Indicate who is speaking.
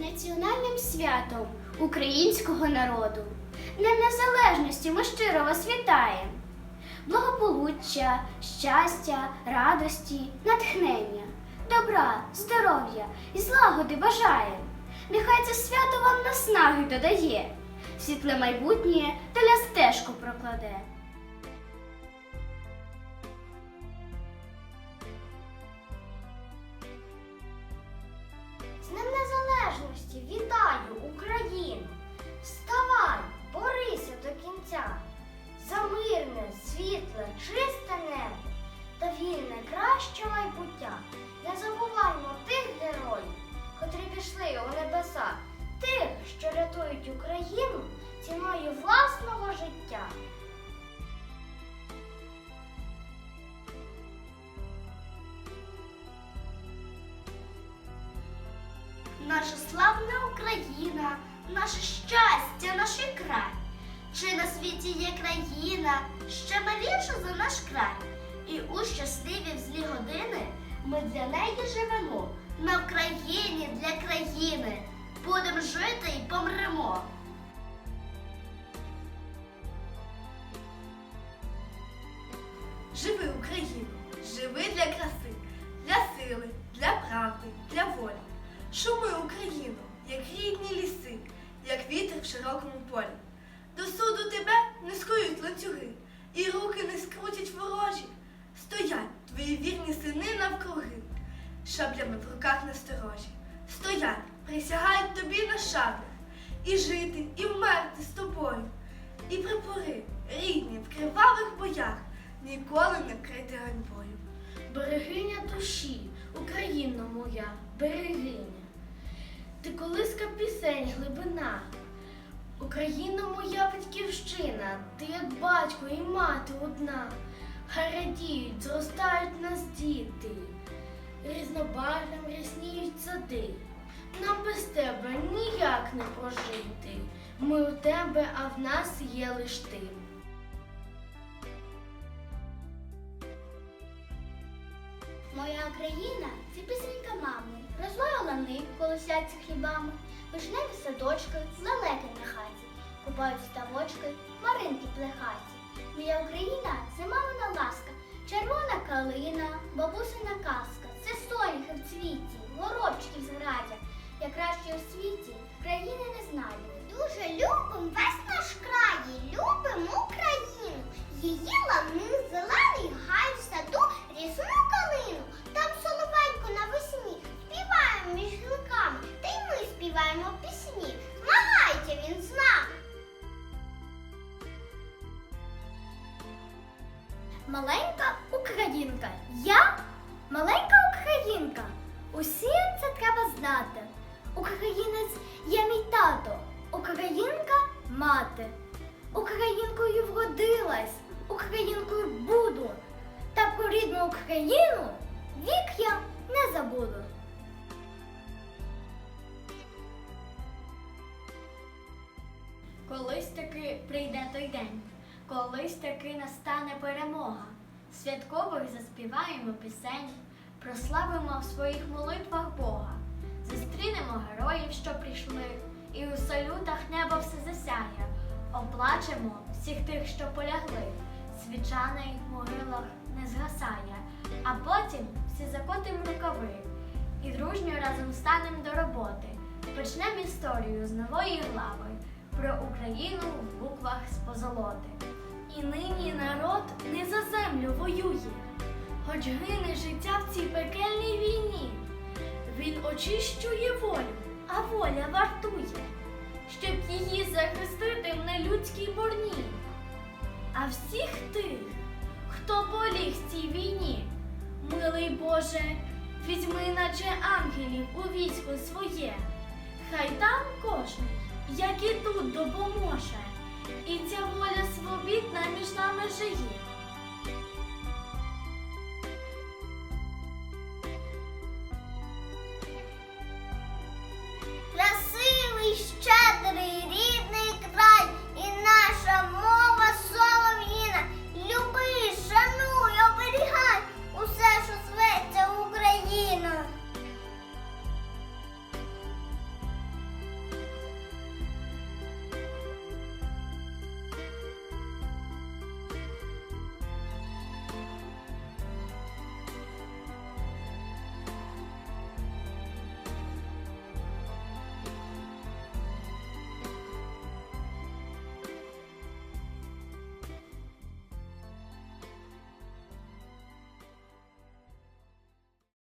Speaker 1: національним святом українського народу. Днем Незалежності ми щиро вас вітаємо. Благополуччя, щастя, радості, натхнення, добра, здоров'я і злагоди бажаємо. Нехай це свято вам наснаги додає, світле майбутнє для стежку прокладе. Що рятують Україну ціною власного життя. Наша славна Україна, наше щастя, наш край. Чи на світі є країна ще маліша за наш край? І у щасливі злі години ми для неї живемо. На Вкраїні для країни будемо жити і помремо.
Speaker 2: Живи Україну, живи для краси, для сили, для правди, для волі. Шуми Україну, як рідні ліси, як вітер в широкому полі. До суду тебе не скують ланцюги, і руки не скрутять ворожі. Стоять твої вірні сини навкруги, шаблями в руках насторожі. Стоять, присягають тобі на шаблях, і жити, і вмерти з тобою. І припори, рідні, в кривавих боях, ніколи не вкрити ганьбою.
Speaker 3: Берегиня душі, Україна моя, берегиня. Ти колиска пісень, глибина. Україна моя батьківщина, ти як батько і мати одна. Хай радіють, зростають нас діти, різнобарвним рясніють сади. Нам без тебе ніяк не прожити. Ми у тебе, а в нас є лиш ти.
Speaker 1: Моя Україна це пісенька мами, розвою лани колосяться хлібами, вишневі садочки, лелеки на хаті, купають ставочки, маринки плехаті. Моя Україна це мамина ласка, червона калина, бабусина казка, це соняхи в цвіті, горобчики в зграді. Я краще у світі країни не знаю. Дуже любим весь наш край, любим Україну. Її лани, зелений гай в саду, різну калину. Там соловейко навесні співаємо між гілками, та й ми співаємо пісні. Змагайте він з нами. Маленька українка. Я маленька українка. Усім це треба знати. Українець є мій тато, українка мати. Українкою вродилась, українкою буду. Та про рідну Україну вік я не забуду.
Speaker 4: Колись таки прийде той день, колись таки настане перемога. Святкових заспіваємо пісень, прославимо в своїх молитвах Бога, зустрінемо героїв, що прийшли, і у салютах небо все засяє, оплачемо всіх тих, що полягли, свіча на їх могилах не згасає, а потім всі закотим рукави і дружньо разом станем до роботи. Почнемо історію з нової глави про Україну в буквах з позолоти.
Speaker 3: І нині народ не за землю воює, хоч гине життя в цій. Він очищує волю, а воля вартує, щоб її захистити в нелюдській борні. А всіх тих, хто поліг цій війні, милий Боже, візьми, наче ангелів у військо своє, хай там кожен, як і тут допоможе. І ця воля свобідна між нами жиє.